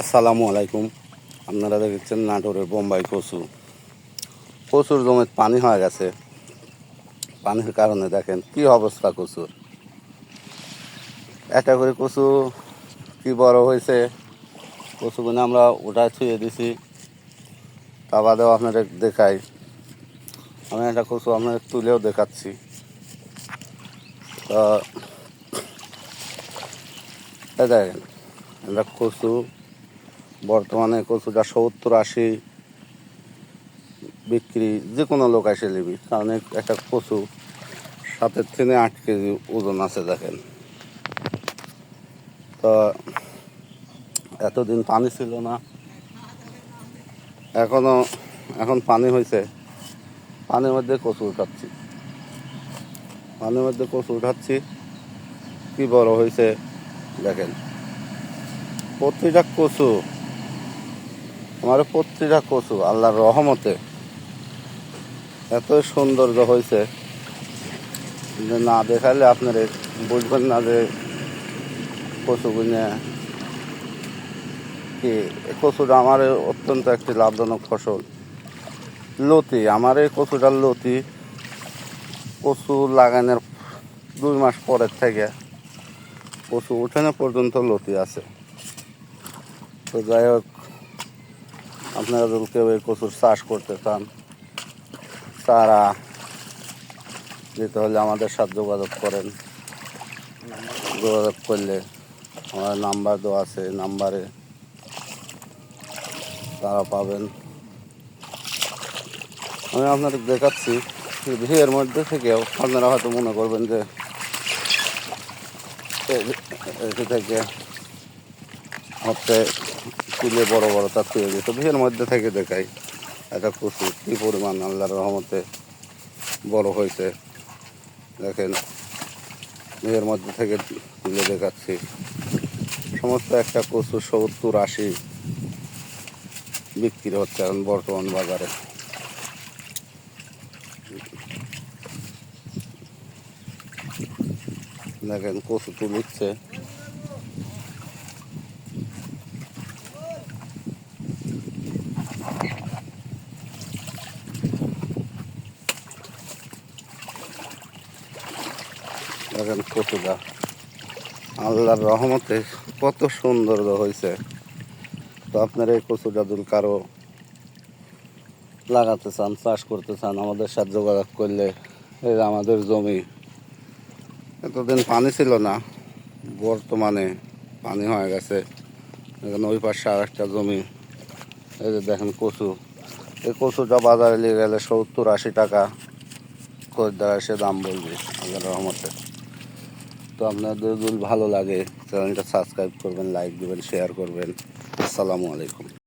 আসসালামু আলাইকুম। আপনারা দেখছেন নাটোরের বোম্বাই কচু। কচুর জমিতে পানি হয়ে গেছে। পানির কারণে দেখেন কি অবস্থা কচুর। একটা করে কচু কি বড় হয়েছে কচুগুলো আমরা ওটা ছুঁয়ে দিছি। তা বাদেও আপনাদের দেখাই। আমি একটা কচু আপনাদের তুলেও দেখাচ্ছি। তো দেখেন এটা কচু বর্তমানে কচুটা সত্তর আশি বিক্রি যে কোনো লোক এসে নিবি, কারণ একটা কচু সাতের থেকে আট কেজি ওজন আছে দেখেন। তো এতদিন পানি ছিল না, এখনও, এখন পানি হয়েছে, পানির মধ্যে কচু উঠাচ্ছি। পানির মধ্যে কচু উঠাচ্ছি, কি বড় হয়েছে দেখেন। প্রতিটা কচু আমার প্রতিটা কচু, আল্লাহর রহমতে। এত সৌন্দর্য হয়েছে যে না দেখালে আপনার বুঝবেন না যে কচু গুনে কি। কচুটা আমার অত্যন্ত একটি লাভজনক ফসল। লতি, আমার এই কচুটার লতি কচু লাগানোর দুই মাস পরের থেকে কচু উঠানো পর্যন্ত লতি আছে। তো যাই হোক আপনারা যদি কেউ এই কচুর চাষ করতে চান, তারা যেতে হলে আমাদের সাথে যোগাযোগ করেন। যোগাযোগ করলে আমার নাম্বার দেওয়া আছে নাম্বারে। তারা পাবেন। আমি আপনাদের দেখাচ্ছি, ভিড়ের মধ্যে থেকেও আপনারা হয়তো মনে করবেন যে থেকে হচ্ছে তুলে বড় বড় তার তুলে দিত ভিড়ের মধ্যে থেকে দেখাই, একটা কচু কী পরিমাণ আল্লাহর রহমতে বড় হয়েছে। দেখেন ভিড়ের মধ্যে থেকে তুলে দেখাচ্ছি। সমস্ত একটা কচু সত্তর আশি বিক্রি হচ্ছে এখন বর্তমান বাজারে। দেখেন কচু তুলিচ্ছে দেখেন কচুটা আল্লাহর রহমতে কত সুন্দর হয়েছে তো আপনার এই কচুটা যদি কারও লাগাতে চান, চাষ করতে চান, আমাদের সাথে যোগাযোগ করলে এই আমাদের জমি, এতদিন পানি ছিল না, বর্তমানে পানি হয়ে গেছে। এখানে ওই পাশে আর একটা জমি, এই যে দেখেন কচু। এই কচুটা বাজারে নিয়ে গেলে সত্তর আশি টাকা খরিদ্দার এসে দাম বলবে আল্লাহর রহমতে। তো আপনাদের ভালো লাগে চ্যানেলটা সাবস্ক্রাইব করবেন লাইক দেবেন শেয়ার করবেন। আসসালামু আলাইকুম।